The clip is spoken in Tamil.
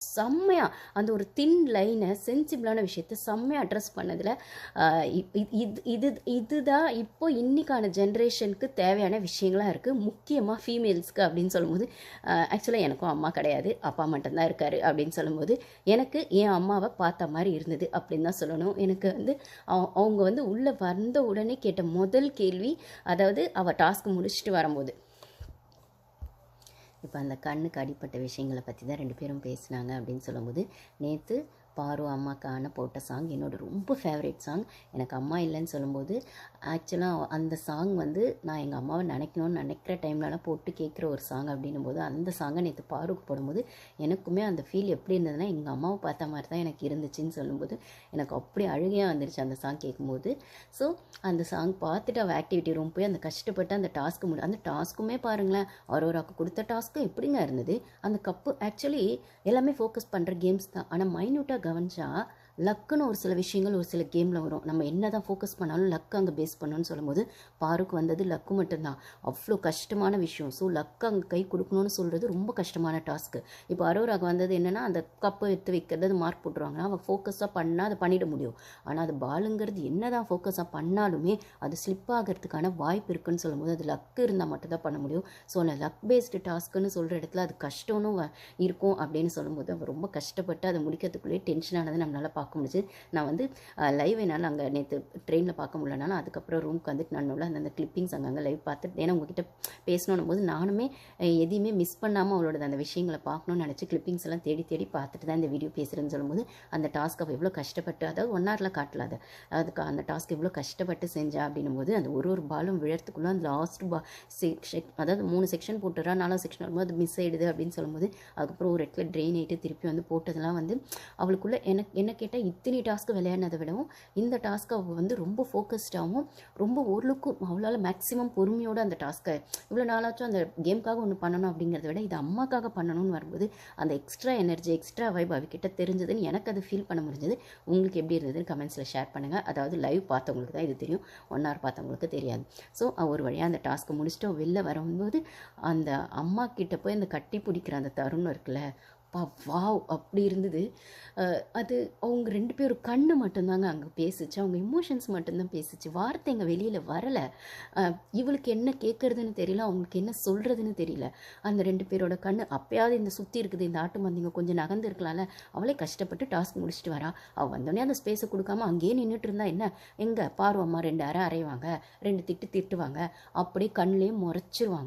செம்மையாக அந்த ஒரு தின் லைனை சென்சிபிளான விஷயத்த செம்மையாக அட்ரஸ் பண்ணதில் இது இது இதுதான் இப்போ இன்றைக்கான ஜென்ரேஷனுக்கு தேவையான விஷயங்களாக இருக்குது முக்கியமாக ஃபீமேல்ஸ்க்கு அப்படின்னு சொல்லும்போது ஆக்சுவலாக எனக்கும் அம்மா கிடையாது. அப்பா மட்டும்தான் இருக்கார் அப்படின்னு சொல்லும்போது எனக்கு என் அம்மாவை பார்த்த மாதிரி இருந்தது அப்படின்னு தான் சொல்லணும். எனக்கு வந்து அவங்க வந்து உள்ளே வந்த உடனே கேட்ட முதல் கேள்வி அதாவது அவள் டாஸ்க் முடிச்சுட்டு வரும்போது இப்போ அந்த கண்ணுக்கு அடிப்பட்ட விஷயங்களை பற்றி தான் ரெண்டு பேரும் பேசினாங்க அப்படின்னு சொல்லும்போது நேற்று பாரு அம்மாக்கான போட்ட சாங் என்னோட ரொம்ப ஃபேவரட் சாங் எனக்கு அம்மா இல்லைன்னு சொல்லும்போது ஆக்சுவலாக அந்த சாங் வந்து நான் எங்கள் அம்மாவை நினைக்கணும்னு நினைக்கிற டைம்லலாம் போட்டு கேட்குற ஒரு சாங் அப்படின்னும் போது அந்த சாங்கை நேற்று பாருக்கு போடும்போது எனக்குமே அந்த ஃபீல் எப்படி இருந்ததுன்னா எங்கள் அம்மாவை பார்த்த மாதிரி தான் எனக்கு இருந்துச்சுன்னு சொல்லும்போது எனக்கு அப்படி அழுகையாக வந்துருச்சு அந்த சாங் கேட்கும்போது ஸோ அந்த சாங் பார்த்துட்டு அவள் ஆக்டிவிட்டி ரூம் போய் அந்த கஷ்டப்பட்டு அந்த டாஸ்க்கு முடி அந்த டாஸ்க்குமே பாருங்களேன் அரோராக்கு கொடுத்த டாஸ்க்கு எப்படிங்க இருந்தது? அந்த கப்பு ஆக்சுவலி எல்லாமே ஃபோக்கஸ் பண்ணுற கேம்ஸ் தான். ஆனால் மைன்யூட்டாக கவனிச்சா லக்குன்னு ஒரு சில விஷயங்கள் ஒரு சில கேமில் வரும். நம்ம என்ன தான் ஃபோக்கஸ் பண்ணாலும் லக் அங்கே பேஸ் பண்ணணும்னு சொல்லும்போது பாருக்கு வந்தது லக்கு மட்டும்தான். அவ்வளோ கஷ்டமான விஷயம். ஸோ லக் அங்கே கை கொடுக்கணும்னு சொல்கிறது ரொம்ப கஷ்டமான டாஸ்க்கு இப்போ அரோராக்கு வந்தது என்னென்னா அந்த கப்பை எடுத்து வைக்கிறது அது மார்க் போட்டுருவாங்கன்னா அவள் ஃபோக்கஸாக பண்ணால் அதை பண்ணிட முடியும். ஆனால் அது பாலுங்கிறது என்ன தான் ஃபோக்கஸாக பண்ணாலுமே அது ஸ்லிப் ஆகிறதுக்கான வாய்ப்பு இருக்குன்னு சொல்லும்போது அது லக்கு இருந்தால் மட்டும்தான் பண்ண முடியும். ஸோ அந்த லக் பேஸ்டு டாஸ்க்குன்னு சொல்கிற இடத்துல அது கஷ்டம்னு இருக்கும் அப்படின்னு சொல்லும்போது அவள் ரொம்ப கஷ்டப்பட்டு அதை முடிக்கிறதுக்குள்ளேயே டென்ஷன் நம்மளால் பார்க்க பார்க்க முடிஞ்சு நான் வந்து லைவ் என்னால் அங்கே நேற்று ட்ரெயினில் பார்க்க முடியலனாலும் அதுக்கப்புறம் ரூம்க்கு வந்துட்டு நான் உள்ள அந்த கிளிப்பிங்ஸ் அங்கங்கே லைவ் பார்த்துட்டு ஏன்னா உங்ககிட்ட பேசணும் போது நானுமே எதையுமே மிஸ் பண்ணாமல் அவளோட அந்த விஷயங்களை பார்க்கணும்னு நினச்சி கிளிப்பிங்ஸ் எல்லாம் தேடி தேடி பார்த்துட்டு தான் இந்த வீடியோ பேசுகிறேன்னு சொல்லும்போது அந்த டாஸ்க் அவள் எவ்வளோ கஷ்டப்பட்டு அதாவது ஒன் ஹவரில் காட்டல அதை. அதுக்கு அந்த டாஸ்க் எவ்வளோ கஷ்டப்பட்டு செஞ்சா அப்படின்னும் போது அந்த ஒரு ஒரு பாலும் விழறதுக்குள்ளே அந்த லாஸ்ட் பா செக் அதாவது மூணு செக்ஷன் போட்டுறா நாலாவது செக்ஷன் வரும்போது அது மிஸ் ஆயிடுது அப்படின்னு சொல்லும்போது அதுக்கப்புறம் ஒரு இடத்துல ட்ரெயின் ஆகிட்டு திருப்பி வந்து போட்டதெல்லாம் வந்து அவளுக்குள்ளே எனக்கு என்ன கிட்டத்தட்ட இத்தனை டாஸ்க்கு விளையாடினதை விடவும் இந்த டாஸ்க்கை அவள் வந்து ரொம்ப ஃபோக்கஸ்டாகவும் ரொம்ப ஓரளவுக்கும் அவளால் மேக்ஸிமம் பொறுமையோடு அந்த டாஸ்க்கை இவ்வளோ நாளாச்சும் அந்த கேமுக்காக ஒன்று பண்ணணும் அப்படிங்கிறத விட இது அம்மாக்காக பண்ணணும்னு வரும்போது அந்த எக்ஸ்ட்ரா எனர்ஜி எக்ஸ்ட்ரா வைப் அவகிட்ட தெரிஞ்சதுன்னு எனக்கு அது ஃபீல் பண்ண முடிஞ்சது. உங்களுக்கு எப்படி இருந்ததுன்னு கமெண்ட்ஸில் ஷேர் பண்ணுங்கள் அதாவது லைவ் பார்த்தவங்களுக்கு தான் இது தெரியும். ஒன் ஹவர் பார்த்தவங்களுக்கு தெரியாது. ஸோ ஒரு வழியாக அந்த டாஸ்க்கை முடிச்சுட்டு வெளில வரும்போது அந்த அம்மா கிட்ட போய் அந்த கட்டி பிடிக்கிற அந்த தருணம் இருக்குல்ல அப்பா வாவ் அப்படி இருந்தது. அது அவங்க ரெண்டு பேரும் கண்ணு மட்டும்தாங்க அங்கே பேசிச்சு. அவங்க எமோஷன்ஸ் மட்டும்தான் பேசுச்சு. வார்த்தைங்க வெளியில் வரலை. இவளுக்கு என்ன கேட்குறதுன்னு தெரியல. அவங்களுக்கு என்ன சொல்கிறதுன்னு தெரியல. அந்த ரெண்டு பேரோட கண்ணு அப்பயாவது இந்த சுற்றி இருக்குது இந்த ஆட்டு மந்திங்க கொஞ்சம் நகர்ந்து இருக்கலாம்ல. அவளே கஷ்டப்பட்டு டாஸ்க் முடிச்சுட்டு வரா. அவள் வந்தோடனே அந்த ஸ்பேஸை கொடுக்காம அங்கேயே நின்றுட்டு இருந்தா என்ன? எங்கே? பார்வம்மா ரெண்டு அரை அரைவாங்க ரெண்டு திட்டு திட்டுவாங்க. அப்படியே கண்ணிலே முறைச்சிருவாங்க.